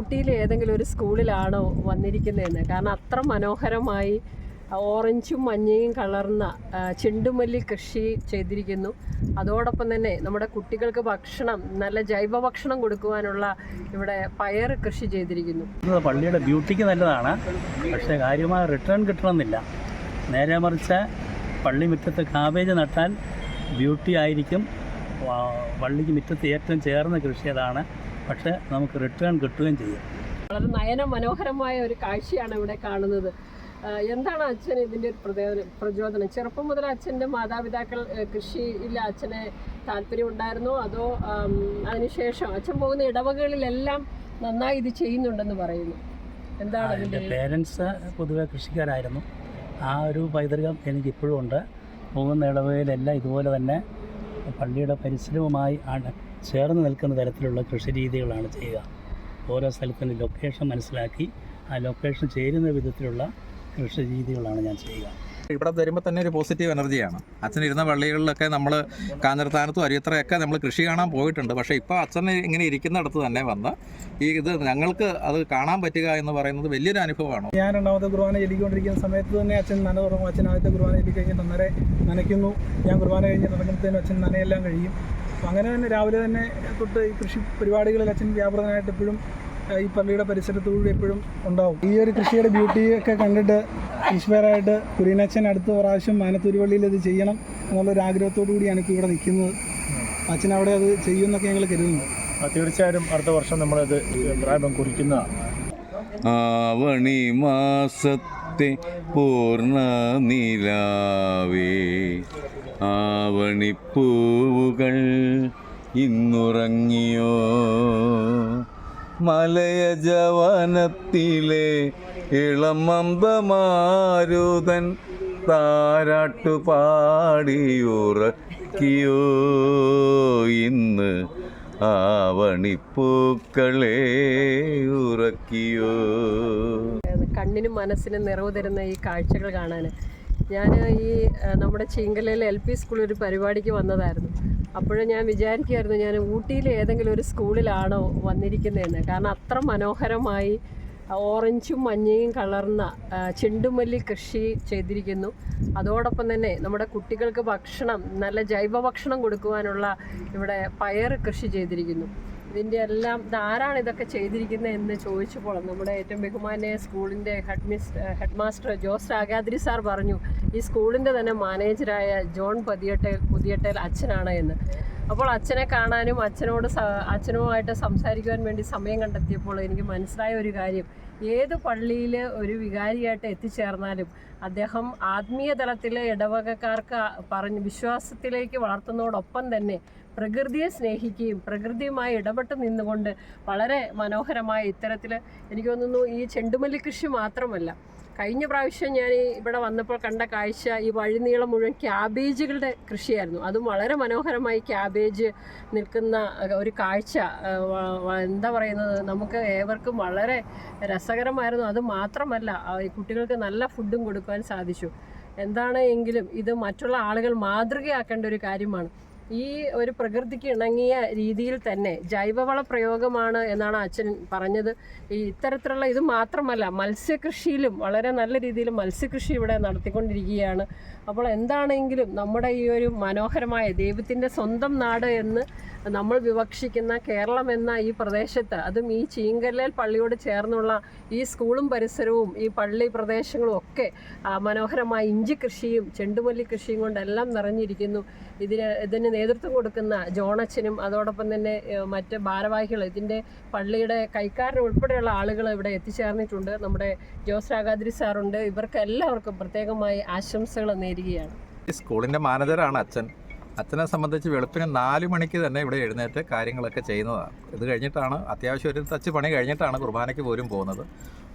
ഊട്ടിയിലെ ഏതെങ്കിലും ഒരു സ്കൂളിലാണോ വന്നിരിക്കുന്നതെന്ന്? കാരണം അത്ര മനോഹരമായി ഓറഞ്ചും മഞ്ഞയും കളർന്ന ആ, ചെണ്ടുമല്ലി കൃഷി ചെയ്തിരിക്കുന്നു. അതോടൊപ്പം തന്നെ നമ്മുടെ കുട്ടികൾക്ക് ഭക്ഷണം നല്ല ജൈവ ഭക്ഷണം കൊടുക്കുവാനുള്ള ഇവിടെ പയർ കൃഷി ചെയ്തിരിക്കുന്നു. പള്ളിയുടെ ബ്യൂട്ടിക്ക് നല്ലതാണ്. പക്ഷേ കാര്യമായ റിട്ടേൺ കിട്ടണമെന്നില്ല. നേരെ മറിച്ച് പള്ളി മുറ്റത്ത് കാബേജ് നട്ടാൽ ബ്യൂട്ടി ആയിരിക്കും. പള്ളിക്ക് മുറ്റത്ത് ഏറ്റവും ചേർന്ന കൃഷി അതാണ്. പക്ഷേ നമുക്ക് റിട്ടേൺ കിട്ടുകയും ചെയ്യും. വളരെ നയന മനോഹരമായ ഒരു കാഴ്ചയാണ് ഇവിടെ കാണുന്നത്. എന്താണ് അച്ഛൻ ഇതിന്റെ ഒരു പ്രചോദനം പ്രചോദനം? ചെറുപ്പം മുതൽ അച്ഛന്റെ മാതാപിതാക്കൾ കൃഷിയിൽ അച്ഛനെ താല്പര്യം ഉണ്ടായിരുന്നോ? അതോ അതിനുശേഷം അച്ഛൻ പോകുന്ന ഇടവകളിലെല്ലാം നന്നായി ഇത് ചെയ്യുന്നുണ്ടെന്ന് പറയുന്നു. എന്താണ് എന്റെ പേരൻസ് പൊതുവെ കൃഷിക്കാരായിരുന്നു. ആ ഒരു പൈതൃകം എനിക്കിപ്പോഴും ഉണ്ട് പോകുന്ന ഇടവകയിലെല്ലാം ഇതുപോലെ തന്നെ പള്ളിയുടെ പരിസരവുമായി ആണ് ചേർന്ന് നിൽക്കുന്ന തരത്തിലുള്ള കൃഷി രീതികളാണ് ചെയ്യുക. ഓരോ സ്ഥലത്തിന്റെ ലൊക്കേഷൻ മനസ്സിലാക്കി ആ ലൊക്കേഷൻ ചേരുന്ന വിധത്തിലുള്ള കൃഷി രീതികളാണ് ഞാൻ ചെയ്യുക. ഇവിടെ വരുമ്പോൾ തന്നെ ഒരു പോസിറ്റീവ് എനർജിയാണ് അച്ഛൻ ഇരുന്ന പള്ളികളിലൊക്കെ നമ്മൾ കാഞ്ഞിരത്താനത്തും അരിയത്രയൊക്കെ നമ്മൾ കൃഷി കാണാൻ പോയിട്ടുണ്ട്. പക്ഷേ ഇപ്പോൾ അച്ഛൻ ഇങ്ങനെ ഇരിക്കുന്നിടത്ത് തന്നെ വന്ന് ഈ ഇത് ഞങ്ങൾക്ക് അത് കാണാൻ പറ്റുക എന്ന് പറയുന്നത് വലിയൊരു അനുഭവമാണ്. ഞാൻ രണ്ടാമത്തെ കുർബാന ചൊല്ലിക്കൊണ്ടിരിക്കുന്ന സമയത്ത് തന്നെ അച്ഛൻ നന തുടങ്ങും അച്ഛൻ ആദ്യത്തെ കുർബാന ചൊല്ലി കഴിഞ്ഞിട്ട് അന്നേരം നനയ്ക്കുന്നു. ഞാൻ കുർബാന കഴിഞ്ഞ് നടക്കുമ്പോഴത്തേനും അച്ഛൻ നനയെല്ലാം കഴിയും. അങ്ങനെ തന്നെ രാവിലെ തന്നെ തൊട്ട് ഈ കൃഷി പരിപാടികളിൽ അച്ഛൻ വ്യാപൃതനായിട്ട് എപ്പോഴും ഈ പള്ളിയുടെ പരിസരത്തുകൂടി എപ്പോഴും ഉണ്ടാവും. ഈ ഒരു കൃഷിയുടെ ബ്യൂട്ടിയൊക്കെ കണ്ടിട്ട് ഈശ്വരായിട്ട് കുര്യനച്ഛൻ അടുത്ത പ്രാവശ്യം മാനത്തൂരുപള്ളിയിൽ ഇത് ചെയ്യണം എന്നുള്ളൊരു ആഗ്രഹത്തോടു കൂടിയാണ് ഇപ്പോൾ ഇവിടെ നിൽക്കുന്നത്. അച്ഛൻ അവിടെ അത് ചെയ്യുമെന്നൊക്കെ ഞങ്ങൾ കരുതുന്നു. തീർച്ചയായും അടുത്ത വർഷം നമ്മളത് പ്രായം കുറിക്കുന്ന ആവണി മാസത്തെ പൂർണ നിലാവേ. ആവണിപ്പൂവുകൾ ഇന്നുറങ്ങിയോ? മലയജവനത്തിലെ ജവനത്തിലെ താരാട്ടു പാടിയുറക്കിയോ ഇന്ന് ആവണിപ്പൂക്കളെ ഉറക്കിയോ? കണ്ണിനും മനസ്സിനും നിറവ് തരുന്ന ഈ കാഴ്ചകൾ കാണാൻ ഞാൻ ഈ നമ്മുടെ ചിങ്കലയിൽ എൽ പി സ്കൂളിൽ ഒരു പരിപാടിക്ക് വന്നതായിരുന്നു. അപ്പോഴും ഞാൻ വിചാരിക്കുമായിരുന്നു ഞാൻ ഊട്ടിയിലെ ഏതെങ്കിലും ഒരു സ്കൂളിലാണോ വന്നിരിക്കുന്നതെന്ന്. കാരണം അത്ര മനോഹരമായി ഓറഞ്ചും മഞ്ഞയും കളർന്ന ചെണ്ടുമല്ലി കൃഷി ചെയ്തിരിക്കുന്നു. അതോടൊപ്പം തന്നെ നമ്മുടെ കുട്ടികൾക്ക് ഭക്ഷണം നല്ല ജൈവ ഭക്ഷണം കൊടുക്കുവാനുള്ള ഇവിടെ പയർ കൃഷി ചെയ്തിരിക്കുന്നു. ഇതിന്റെ എല്ലാം ഇതാരാണ് ഇതൊക്കെ ചെയ്തിരിക്കുന്നത് എന്ന് ചോദിച്ചപ്പോൾ നമ്മുടെ ഏറ്റവും ബഹുമാന്യ സ്കൂളിന്റെ head miss head master Jose Ragadri sir പറഞ്ഞു ഈ സ്കൂളിന്റെ തന്നെ മാനേജരായ ജോൺ പതിയട്ടേൽ പുതിയട്ടേൽ അച്ഛനാണ് എന്ന്. അപ്പോൾ അച്ഛനെ കാണാനും അച്ഛനോട് അച്ഛനുമായിട്ട് സംസാരിക്കുവാൻ വേണ്ടി സമയം കണ്ടെത്തിയപ്പോൾ എനിക്ക് മനസ്സിലായ ഒരു കാര്യം. ഏത് പള്ളിയിൽ ഒരു വികാരിയായിട്ട് എത്തിച്ചേർന്നാലും അദ്ദേഹം ആത്മീയ തലത്തിൽ ഇടവകക്കാർക്ക് പറഞ്ഞ് വിശ്വാസത്തിലേക്ക് വളർത്തുന്നതോടൊപ്പം തന്നെ പ്രകൃതിയെ സ്നേഹിക്കുകയും പ്രകൃതിയുമായി ഇടപെട്ട് നിന്നുകൊണ്ട് വളരെ മനോഹരമായ ഇത്തരത്തിൽ എനിക്ക് തോന്നുന്നു ഈ ചെണ്ടുമല്ലി കൃഷി മാത്രമല്ല കഴിഞ്ഞ പ്രാവശ്യം ഞാൻ ഇവിടെ വന്നപ്പോൾ കണ്ട കാഴ്ച ഈ വഴിനീളം മുഴുവൻ ക്യാബേജുകളുടെ കൃഷിയായിരുന്നു. അതും വളരെ മനോഹരമായി ക്യാബേജ് നിൽക്കുന്ന ഒരു കാഴ്ച. എന്താ പറയുന്നത്? നമുക്ക് ഏവർക്കും വളരെ രസകരമായിരുന്നു. അത് മാത്രമല്ല കുട്ടികൾക്ക് നല്ല ഫുഡും കൊടുക്കാൻ സാധിച്ചു. എന്താണ് എങ്കിലും ഇത് മറ്റുള്ള ആളുകൾ മാതൃകയാക്കേണ്ട ഒരു കാര്യമാണ്. ഈ ഒരു പ്രകൃതിക്ക് ഇണങ്ങിയ രീതിയിൽ തന്നെ ജൈവവള പ്രയോഗമാണ് എന്നാണ് അച്ഛൻ പറഞ്ഞത്. ഈ ഇത്തരത്തിലുള്ള ഇത് മാത്രമല്ല മത്സ്യകൃഷിയിലും വളരെ നല്ല രീതിയിൽ മത്സ്യകൃഷി ഇവിടെ നടത്തിക്കൊണ്ടിരിക്കുകയാണ്. അപ്പോൾ എന്താണെങ്കിലും നമ്മുടെ ഈ ഒരു മനോഹരമായ ദൈവത്തിന്റെ സ്വന്തം നാട് എന്ന് നമ്മൾ വിവക്ഷിക്കുന്ന കേരളം എന്ന ഈ പ്രദേശത്ത് അതും ഈ ചീങ്കല്ലേൽ പള്ളിയോട് ചേർന്നുള്ള ഈ സ്കൂളും പരിസരവും ഈ പള്ളി പ്രദേശങ്ങളും ഒക്കെ മനോഹരമായ ഇഞ്ചി കൃഷിയും ചെണ്ടുമല്ലി കൃഷിയും കൊണ്ടെല്ലാം നിറഞ്ഞിരിക്കുന്നു. ഇതിന് ഇതിന് നേതൃത്വം കൊടുക്കുന്ന ജോണച്ചനും അതോടൊപ്പം തന്നെ മറ്റ് ഭാരവാഹികൾ ഇതിന്റെ പള്ളിയുടെ കൈക്കാരൻ ഉൾപ്പെടെയുള്ള ആളുകൾ ഇവിടെ എത്തിച്ചേർന്നിട്ടുണ്ട്. നമ്മുടെ ജോസ് രാഗാദ്രി സാറുണ്ട്. ഇവർക്ക് എല്ലാവർക്കും പ്രത്യേകമായി ആശംസകൾ നേരുകയാണ്. സ്കൂളിന്റെ മാനേജറാണ് അച്ഛൻ. അച്ഛനെ സംബന്ധിച്ച് വെളുപ്പിന് നാല് മണിക്ക് തന്നെ ഇവിടെ എഴുന്നേറ്റ് കാര്യങ്ങളൊക്കെ ചെയ്യുന്നതാണ്. ഇത് കഴിഞ്ഞിട്ടാണ് അത്യാവശ്യം ഒരു തച്ച് പണി കഴിഞ്ഞിട്ടാണ് കുർബാനയ്ക്ക് പോലും പോകുന്നത്.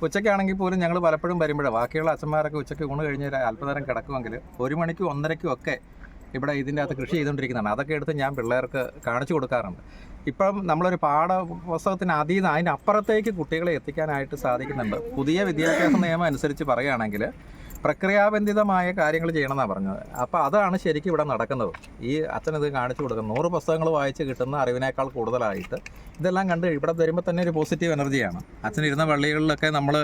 ഉച്ചയ്ക്കാണെങ്കിൽ പോലും ഞങ്ങൾ പലപ്പോഴും വരുമ്പോഴേ ബാക്കിയുള്ള അച്ഛന്മാരൊക്കെ ഉച്ചയ്ക്ക് ഊണ് കഴിഞ്ഞ് അല്പനേരം കിടക്കുമെങ്കിൽ ഒരു മണിക്കും ഒന്നരയ്ക്കും ഒക്കെ ഇവിടെ ഇതിന്റെ അകത്ത് കൃഷി ചെയ്തുകൊണ്ടിരിക്കുന്നതാണ്. അതൊക്കെ എടുത്ത് ഞാൻ പിള്ളേർക്ക് കാണിച്ചു കൊടുക്കാറുണ്ട്. ഇപ്പം നമ്മളൊരു പാഠ പുസ്തകത്തിന് അതീതം അതിന്റെ അപ്പുറത്തേക്ക് കുട്ടികളെ എത്തിക്കാനായിട്ട് സാധിക്കുന്നുണ്ട്. പുതിയ വിദ്യാഭ്യാസ നിയമം അനുസരിച്ച് പറയുകയാണെങ്കിൽ പ്രക്രിയാബന്ധിതമായ കാര്യങ്ങൾ ചെയ്യണമെന്നാണ് പറഞ്ഞത്. അപ്പോൾ അതാണ് ശരിക്കും ഇവിടെ നടക്കുന്നത്. ഈ അച്ഛനത് കാണിച്ചു കൊടുക്കുന്നത്. നൂറ് പുസ്തകങ്ങൾ വായിച്ച് കിട്ടുന്ന അറിവിനേക്കാൾ കൂടുതലായിട്ട് ഇതെല്ലാം കണ്ട് ഇവിടെ വരുമ്പോൾ തന്നെ ഒരു പോസിറ്റീവ് എനർജിയാണ് അച്ഛൻ ഇരുന്ന പള്ളികളിലൊക്കെ നമ്മൾ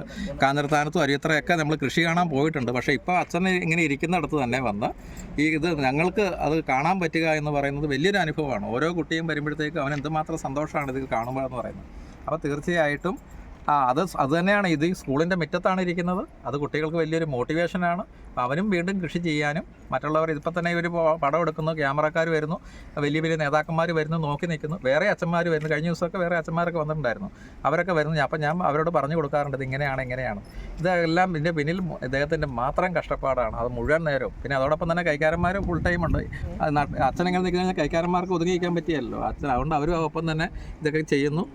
കാഞ്ഞിരത്താനത്തും അരിയത്രയൊക്കെ നമ്മൾ കൃഷി കാണാൻ പോയിട്ടുണ്ട്. പക്ഷേ ഇപ്പോൾ അച്ഛൻ ഇങ്ങനെ ഇരിക്കുന്നിടത്ത് തന്നെ വന്ന് ഈ ഇത് ഞങ്ങൾക്ക് അത് കാണാൻ പറ്റുക എന്ന് പറയുന്നത് വലിയൊരു അനുഭവമാണ്. ഓരോ കുട്ടിയും വരുമ്പോഴത്തേക്കും അവൻ എന്തുമാത്രം സന്തോഷമാണ് ഇത് കാണുമ്പോൾ എന്ന് പറയുന്നത്. അപ്പോൾ തീർച്ചയായിട്ടും ആ അത് അത് തന്നെയാണ്. ഇത് സ്കൂളിന്റെ മുറ്റത്താണ് ഇരിക്കുന്നത്. അത് കുട്ടികൾക്ക് വലിയൊരു മോട്ടിവേഷനാണ് അവനും വീണ്ടും കൃഷി ചെയ്യാനും മറ്റുള്ളവർ ഇതിപ്പോൾ തന്നെ ഇവർ പടം എടുക്കുന്നു ക്യാമറക്കാർ വരുന്നു വലിയ വലിയ നേതാക്കന്മാർ വരുന്നു നോക്കി നിൽക്കുന്നു. വേറെ അച്ഛന്മാർ വരുന്നു. കഴിഞ്ഞ ദിവസമൊക്കെ വേറെ അച്ഛന്മാരൊക്കെ വന്നിട്ടുണ്ടായിരുന്നു. അവരൊക്കെ വരുന്നു. അപ്പം ഞാൻ അവരോട് പറഞ്ഞു കൊടുക്കാറുണ്ട് ഇത് ഇങ്ങനെയാണ് ഇങ്ങനെയാണ്. ഇതെല്ലാം ഇതിന്റെ പിന്നിൽ ഇദ്ദേഹത്തിന്റെ മാത്രം കഷ്ടപ്പാടാണ്. അത് മുഴുവൻ നേരവും. പിന്നെ അതോടൊപ്പം തന്നെ കൈക്കാരന്മാർ ഫുൾ ടൈം ഉണ്ട്. അച്ഛൻ എങ്ങനെ നിൽക്കുന്ന കൈക്കാരന്മാർക്ക് ഒതുങ്ങി നിൽക്കാൻ പറ്റിയല്ലോ. അച്ഛൻ അതുകൊണ്ട് അവരും ഒപ്പം തന്നെ ഇതൊക്കെ ചെയ്യുന്നു.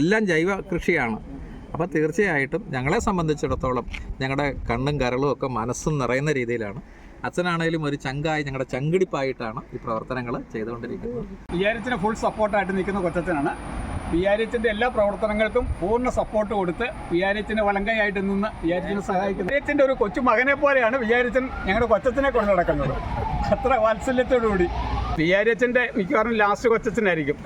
എല്ലാം ജൈവ കൃഷിയാണ്. അപ്പോൾ തീർച്ചയായിട്ടും ഞങ്ങളെ സംബന്ധിച്ചിടത്തോളം ഞങ്ങളുടെ കണ്ണും കരളും ഒക്കെ മനസ്സും നിറയുന്ന രീതിയിലാണ്. അച്ഛനാണേലും ഒരു ചങ്കായി ഞങ്ങളുടെ ചങ്കിടിപ്പായിട്ടാണ് ഈ പ്രവർത്തനങ്ങൾ ചെയ്തുകൊണ്ടിരിക്കുന്നത്. വിചാരിച്ചിന് ഫുൾ സപ്പോർട്ടായിട്ട് നിൽക്കുന്ന കൊച്ചച്ഛനാണ്. വിചാരിച്ചിന്റെ എല്ലാ പ്രവർത്തനങ്ങൾക്കും പൂർണ സപ്പോർട്ട് കൊടുത്ത് വിചാരിച്ചിന് വലങ്കയായിട്ട് നിന്ന് വിചാരിച്ചിനെ സഹായിക്കുന്നത് വിചാരിച്ചിന്റെ ഒരു കൊച്ചു മകനെ പോലെയാണ് വിചാരിച്ചൻ ഞങ്ങളുടെ കൊച്ചത്തിനെ കൊണ്ടു നടക്കുന്നത്. അത്ര വാത്സല്യത്തോടുകൂടി. വിചാരിച്ചന്റെ മിക്കവാറും ലാസ്റ്റ് കൊച്ചനായിരിക്കും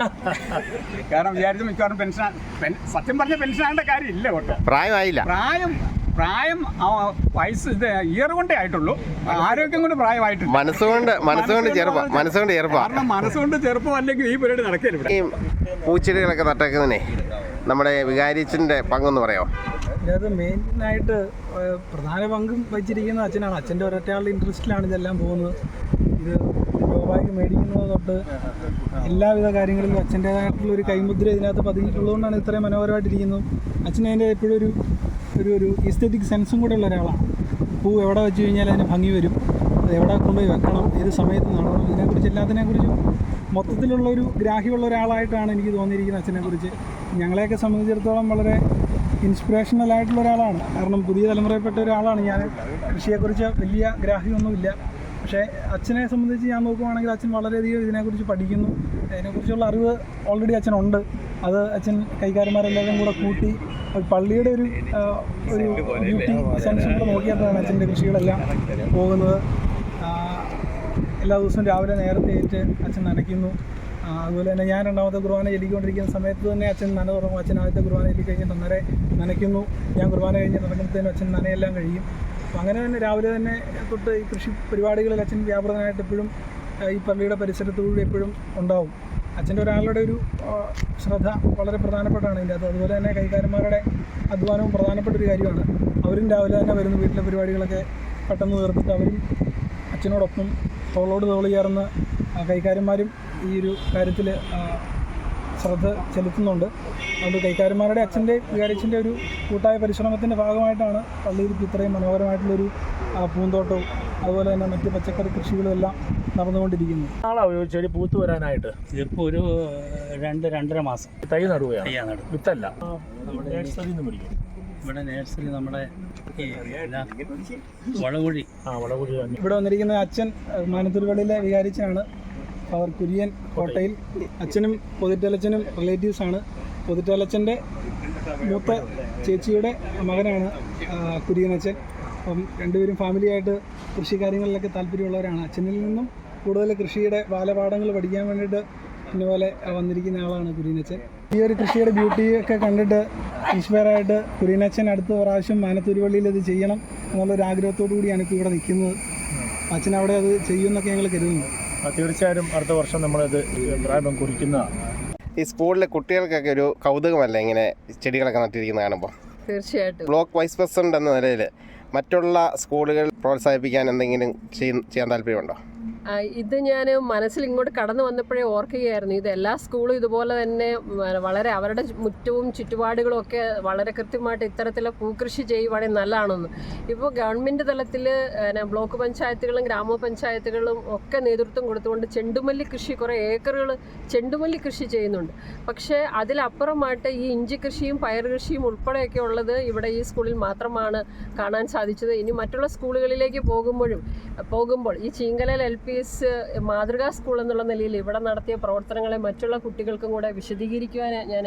കാരണം വിചാരിച്ച മിക്കവാറും പെൻഷൻ പെൻ- സത്യം പറഞ്ഞ പെൻഷനാകേണ്ട കാര്യമില്ല കേട്ടോ പ്രായമായില്ല. പ്രായം പ്രായം വയസ്സ് ഇത് ഇയർ കൊണ്ടേ ആയിട്ടുള്ളൂ. ആരോഗ്യം കൊണ്ട് പ്രായമായിട്ടില്ല. മനസ്സുകൊണ്ട് മനസ്സുകൊണ്ട് ചെറുപ്പം. മനസ്സുകൊണ്ട് ചെറുപ്പം. കാരണം മനസ്സുകൊണ്ട് ചെറുപ്പം അല്ലെങ്കിൽ ഈ പരിപാടി നടക്കില്ല ഇവിടെ. ഈ പൂച്ചെടികളൊക്കെ നട്ടേക്കുന്നതിനെ നമ്മുടെ വികാരിച്ചിന്റെ പങ്കൊന്ന് പറയാമോ? ഇതിനകത്ത് മെയിനായിട്ട് പ്രധാന പങ്കും വഹിച്ചിരിക്കുന്ന അച്ഛനാണ്. അച്ഛന്റെ ഒരൊറ്റയാളുടെ ഇൻട്രസ്റ്റിലാണ് ഇതെല്ലാം പോകുന്നത്. ഇത് ജോബായി മേടിക്കുന്നത് തൊട്ട് എല്ലാവിധ കാര്യങ്ങളിലും അച്ഛന്റേതായിട്ടുള്ള ഒരു കൈമുദ്ര ഇതിനകത്ത് പതിഞ്ഞിട്ടുള്ളതുകൊണ്ടാണ് ഇത്രയും മനോഹരമായിട്ടിരിക്കുന്നത് അച്ഛൻ അതിന്റെ എപ്പോഴും ഒരു ഒരു ഒരു ഇസ്തറ്റിക് സെൻസും കൂടെ ഉള്ള ഒരാളാണ്. പൂ എവിടെ വെച്ച് കഴിഞ്ഞാൽ അതിന് ഭംഗി വരും. അത് എവിടെ കൊണ്ടുപോയി വെക്കണം ഏത് സമയത്ത് നടണം ഇതിനെക്കുറിച്ച് എല്ലാത്തിനെക്കുറിച്ചും മൊത്തത്തിലുള്ള ഒരു ഗ്രാഹ്യമുള്ള ഒരാളായിട്ടാണ് എനിക്ക് തോന്നിയിരിക്കുന്നത് അച്ഛനെക്കുറിച്ച്. ഞങ്ങളെയൊക്കെ സംബന്ധിച്ചിടത്തോളം വളരെ ഇൻസ്പിറേഷണൽ ആയിട്ടുള്ള ഒരാളാണ്. കാരണം പുതിയ തലമുറയിൽപ്പെട്ട ഒരാളാണ് ഞാൻ. കൃഷിയെക്കുറിച്ച് വലിയ ഗ്രാഹ്യമൊന്നുമില്ല. പക്ഷേ അച്ഛനെ സംബന്ധിച്ച് ഞാൻ നോക്കുവാണെങ്കിൽ അച്ഛൻ വളരെയധികം ഇതിനെക്കുറിച്ച് പഠിക്കുന്നു. അതിനെക്കുറിച്ചുള്ള അറിവ് ഓൾറെഡി അച്ഛനുണ്ട്. അത് അച്ഛൻ കൈകാരന്മാരെല്ലാവരും കൂടെ കൂട്ടി പള്ളിയുടെ ഒരു ഒരു ബ്യൂട്ടി സെൻസും കൂടെ നോക്കിയപ്പോഴാണ് അച്ഛന്റെ കൃഷികളെല്ലാം പോകുന്നത്. എല്ലാ ദിവസവും രാവിലെ നേരത്തെ ഏറ്റ് അച്ഛൻ നനയ്ക്കുന്നു. അതുപോലെ തന്നെ ഞാൻ രണ്ടാമത്തെ കുർബാന ചൊല്ലിക്കൊണ്ടിരിക്കുന്ന സമയത്ത് തന്നെ അച്ഛൻ നന തുടങ്ങും അച്ഛൻ ആദ്യത്തെ കുർബാന ചൊല്ലി കഴിഞ്ഞിട്ട് അന്നേരെ നനയ്ക്കുന്നു. ഞാൻ കുർബാന കഴിഞ്ഞ് നടക്കുമ്പോഴത്തേനും അച്ഛൻ നനയെല്ലാം കഴിയും. അങ്ങനെ തന്നെ രാവിലെ തന്നെ തൊട്ട് ഈ കൃഷി പരിപാടികളിൽ അച്ഛൻ വ്യാപൃതനായിട്ട് എപ്പോഴും ഈ പള്ളിയുടെ പരിസരത്തുകൂടി എപ്പോഴും ഉണ്ടാവും. അച്ഛന്റെ ഒരാളുടെ ഒരു ശ്രദ്ധ വളരെ പ്രധാനപ്പെട്ടാണ് ഇതിന്റെ അത് അതുപോലെ തന്നെ കൈകാരന്മാരുടെ അധ്വാനവും പ്രധാനപ്പെട്ട ഒരു കാര്യമാണ്. അവരും രാവിലെ തന്നെ വരുന്ന വീട്ടിലെ പരിപാടികളൊക്കെ പെട്ടെന്ന് തീർത്തിട്ട് അവരും അച്ഛനോടൊപ്പം തോളോട് തോളി ചേർന്ന് ആ, കൈക്കാരന്മാരും ഈ ഒരു കാര്യത്തിൽ ശ്രദ്ധ ചെലുത്തുന്നുണ്ട്. അതുകൊണ്ട് കൈക്കാരന്മാരുടെ അച്ഛന്റെ വികാരിച്ചന്റെ ഒരു കൂട്ടായ പരിശ്രമത്തിന്റെ ഭാഗമായിട്ടാണ് പള്ളിയിൽ ഇത്രയും മനോഹരമായിട്ടുള്ളൊരു ആ, പൂന്തോട്ടവും അതുപോലെ തന്നെ മറ്റ് പച്ചക്കറി കൃഷികളും എല്ലാം നടന്നുകൊണ്ടിരിക്കുന്നു. നാളാവും ചെടി പൂത്തു വരാനായിട്ട്? ഇപ്പോൾ ഒരു രണ്ട് രണ്ടര മാസം. തൈ നടുകയാണ് വിത്തല്ല. ഇവിടെ നേഴ്സറി നമ്മുടെ വളകുഴി. ആ വളകുഴി ഇവിടെ വന്നിരിക്കുന്ന അച്ഛൻ ഏഹ്, മാനത്തൂർപള്ളിയിലെ അവർ കുര്യൻ കോട്ടയിൽ അച്ഛനും റിലേറ്റീവ്സ് റിലേറ്റീവ്സാണ്. പൊതിറ്റലച്ചന്റെ മൂത്ത ചേച്ചിയുടെ മകനാണ് കുര്യൻ അച്ഛൻ. അപ്പം രണ്ടുപേരും ഫാമിലിയായിട്ട് കൃഷി കാര്യങ്ങളിലൊക്കെ താല്പര്യമുള്ളവരാണ്. അച്ഛനിൽ നിന്നും കൂടുതൽ കൃഷിയുടെ ബാലപാഠങ്ങൾ പഠിക്കാൻ വേണ്ടിയിട്ട് ഇന്നപോലെ വന്നിരിക്കുന്ന ആളാണ് കുര്യനച്ഛൻ ഈ ഒരു കൃഷിയുടെ ബ്യൂട്ടിയൊക്കെ കണ്ടിട്ട് ഇൻസ്പയറായിട്ട് കുര്യനച്ചൻ അടുത്ത പ്രാവശ്യം മാനത്തൂരുപള്ളിയിൽ ഇത് ചെയ്യണം എന്നുള്ളൊരു ആഗ്രഹത്തോടു കൂടിയാണ് ഇപ്പോൾ ഇവിടെ നിൽക്കുന്നത്. അച്ഛൻ അവിടെ അത് ചെയ്യുമെന്നൊക്കെ ഞങ്ങൾ കരുതുന്നു. തീർച്ചയായും അടുത്ത വർഷം നമ്മളത് പ്രായം കുറിക്കുന്ന ഈ സ്കൂളിലെ കുട്ടികൾക്കൊക്കെ ഒരു കൗതുകമല്ലേ ഇങ്ങനെ ചെടികളൊക്കെ നട്ടിരിക്കുന്നത് കാണുമ്പോൾ തീർച്ചയായിട്ടും. ബ്ലോക്ക് വൈസ് പ്രസിഡന്റ് എന്ന നിലയിൽ മറ്റുള്ള സ്കൂളുകൾ പ്രോത്സാഹിപ്പിക്കാൻ എന്തെങ്കിലും ചെയ്യാൻ താല്പര്യമുണ്ടോ? ഇത് ഞാൻ മനസ്സിൽ ഇങ്ങോട്ട് കടന്നു വന്നപ്പോഴേ ഓർക്കുകയായിരുന്നു. ഇത് എല്ലാ സ്കൂളും ഇതുപോലെ തന്നെ വളരെ അവരുടെ മുറ്റവും ചുറ്റുപാടുകളും ഒക്കെ വളരെ കൃത്യമായിട്ട് ഇത്തരത്തിലെ പൂക്കൃഷി ചെയ്യുവാണെങ്കിൽ നല്ലതാണെന്ന്. ഇപ്പോൾ ഗവൺമെന്റ് തലത്തിൽ ബ്ലോക്ക് പഞ്ചായത്തുകളും ഗ്രാമപഞ്ചായത്തുകളും ഒക്കെ നേതൃത്വം കൊടുത്തുകൊണ്ട് ചെണ്ടുമല്ലി കൃഷി കുറേ ഏക്കറുകൾ ചെണ്ടുമല്ലി കൃഷി ചെയ്യുന്നുണ്ട്. പക്ഷേ അതിലപ്പുറമായിട്ട് ഈ ഇഞ്ചി കൃഷിയും പയർ കൃഷിയും ഉൾപ്പെടെയൊക്കെ ഉള്ളത് ഇവിടെ ഈ സ്കൂളിൽ മാത്രമാണ് കാണാൻ സാധിച്ചത്. ഇനി മറ്റുള്ള സ്കൂളുകളിലേക്ക് പോകുമ്പോഴും പോകുമ്പോൾ ഈ ചീങ്കലയിൽ എൽ പി എസ് മാതൃകാ സ്കൂൾ എന്നുള്ള നിലയിൽ ഇവിടെ നടത്തിയ പ്രവർത്തനങ്ങളെ മറ്റുള്ള കുട്ടികൾക്കും കൂടെ വിശദീകരിക്കുവാൻ ഞാൻ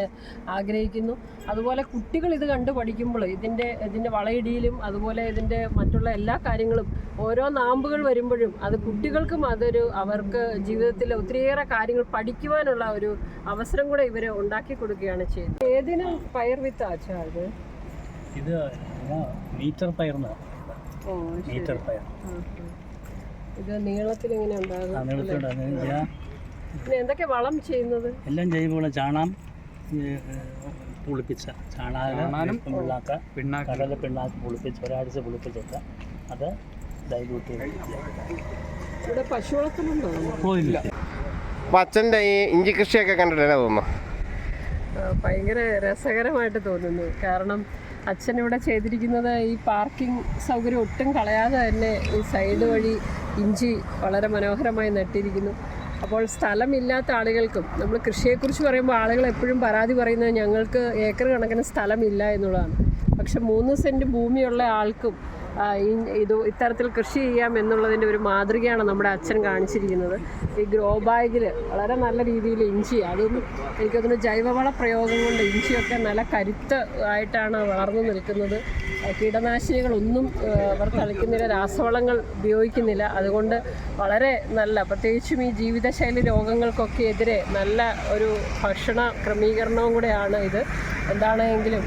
ആഗ്രഹിക്കുന്നു. അതുപോലെ കുട്ടികൾ ഇത് കണ്ടു പഠിക്കുമ്പോൾ ഇതിന്റെ ഇതിന്റെ വളയിടിയിലും അതുപോലെ ഇതിന്റെ മറ്റുള്ള എല്ലാ കാര്യങ്ങളും ഓരോ നാമ്പുകൾ വരുമ്പോഴും അത് കുട്ടികൾക്കും അതൊരു അവർക്ക് ജീവിതത്തിൽ ഒത്തിരിയേറെ കാര്യങ്ങൾ പഠിക്കുവാനുള്ള ഒരു അവസരം കൂടെ ഇവർ ഉണ്ടാക്കി കൊടുക്കുകയാണ് ചെയ്യുന്നത്. ഏതിനും പയർ വിത്ത് ആച്ചാ ഇത് ഇത് മീറ്റർ പയർ ഓ മീറ്റർ പയർ. ഇത് നീളത്തിൽ എങ്ങനെ ഉണ്ടാകും എന്തൊക്കെ വളം ചെയ്യുന്നത്? എല്ലാം ജൈവവളം ചാണാം പുളിപ്പിച്ച ചാണാകം പിണ്ണാക്ക പിണ്ണാക്ക്. കടല പിണ്ണാക്ക് പുളിപ്പിച്ച് ഒരാഴ്ച പുളിപ്പിച്ചിട്ട് അത് ഡൈലൂട്ട് ഇവിടെ പശു വളർത്തലുണ്ടോ പോയില്ല അപ്പോൾ അച്ഛന്റെ ഈ ഇഞ്ചി കൃഷിയൊക്കെ കണ്ടിട്ട് എന്നാ തോന്നുന്നു ഭയങ്കര രസകരമായിട്ട് തോന്നുന്നു. കാരണം അച്ഛൻ ഇവിടെ ചെയ്തിരിക്കുന്നത് ഈ പാർക്കിംഗ് സൗകര്യം ഒട്ടും കളയാതെ തന്നെ ഈ സൈഡ് വഴി ഇഞ്ചി വളരെ മനോഹരമായി നട്ടിരിക്കുന്നു. അപ്പോൾ സ്ഥലമില്ലാത്ത ആളുകൾക്കും നമ്മൾ കൃഷിയെക്കുറിച്ച് പറയുമ്പോൾ ആളുകൾ എപ്പോഴും പരാതി പറയുന്നത് ഞങ്ങൾക്ക് ഏക്കർ കണക്കിന് സ്ഥലമില്ല എന്നുള്ളതാണ്. പക്ഷെ മൂന്ന് സെന്റ് ഭൂമിയുള്ള ആൾക്കും ഇത് ഇത്തരത്തിൽ കൃഷി ചെയ്യാം എന്നുള്ളതിന്റെ ഒരു മാതൃകയാണ് നമ്മുടെ അച്ഛൻ കാണിച്ചിരിക്കുന്നത്. ഈ ഗ്രോ ബാഗിൽ വളരെ നല്ല രീതിയിൽ ഇഞ്ചി അതും എനിക്കതിന് ജൈവവള പ്രയോഗം കൊണ്ട് ഇഞ്ചിയൊക്കെ നല്ല കരുത്ത് ആയിട്ടാണ് വളർന്നു നിൽക്കുന്നത്. കീടനാശിനികളൊന്നും അവർ തളിക്കുന്നില്ല രാസവളങ്ങൾ ഉപയോഗിക്കുന്നില്ല. അതുകൊണ്ട് വളരെ നല്ല പ്രത്യേകിച്ചും ഈ ജീവിതശൈലി രോഗങ്ങൾക്കൊക്കെ എതിരെ നല്ല ഒരു ഭക്ഷണ ക്രമീകരണവും കൂടെയാണ് ഇത്. എന്താണെങ്കിലും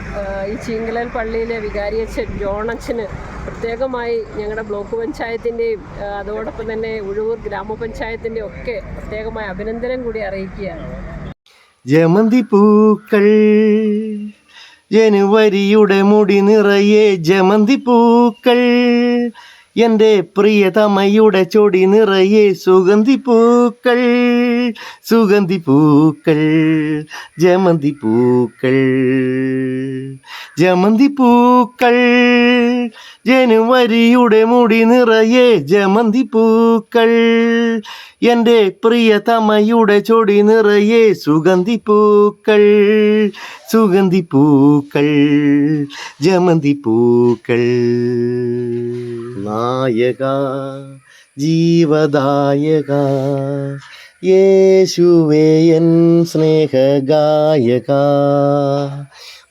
ഈ ചീങ്കലൽ പള്ളിയിലെ വികാരിയച്ഛൻ ജോണച്ചന് പ്രത്യേകമായി ഞങ്ങളുടെ ബ്ലോക്ക് പഞ്ചായത്തിന്റെയും അതോടൊപ്പം തന്നെ ഉഴവൂർ ഗ്രാമപഞ്ചായത്തിന്റെയും ഒക്കെ പ്രത്യേകമായ അഭിനന്ദനം കൂടി അറിയിക്കുകയാണ്. ജമന്തി പൂക്കൾ ജനുവരിയുടെ മുടി നിറയെ ജമന്തി പൂക്കൾ എന്റെ പ്രിയതമയുടെ ചൊടി നിറയെ സുഗന്ധി പൂക്കൾ സുഗന്ധി പൂക്കൾ ജമന്തി പൂക്കൾ ജമന്തി പൂക്കൾ. ജനുവരിയുടെ മുടി നിറയെ ജമന്തി പൂക്കൾ. എന്റെ പ്രിയതമയുടെ ചൊടി നിറയെ സുഗന്ധി പൂക്കൾ. സുഗന്ധി പൂക്കൾ ജമന്തി പൂക്കൾ. നായക ജീവദായക യേശുവേ സ്നേഹഗായക.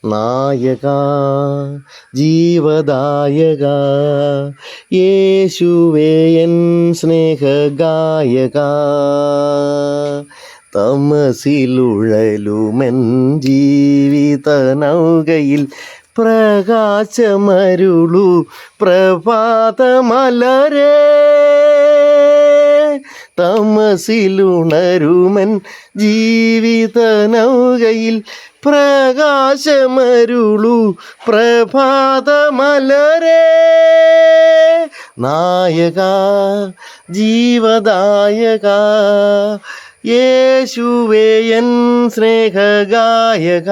നായക ജീവദായക യേശുവേയൻ സ്നേഹഗായക. തമസിലുഴലുമെൻ ജീവിത നൗകയിൽ പ്രകാശമരുളു പ്രഭാതമലരേ തമസിലുണരുമൻ ജീവിത നൗകയിൽ പ്രകാശമരുളു പ്രഭാതമലരേ. നായക ജീവദായക യേശുവേയൻ സ്നേഹഗായക.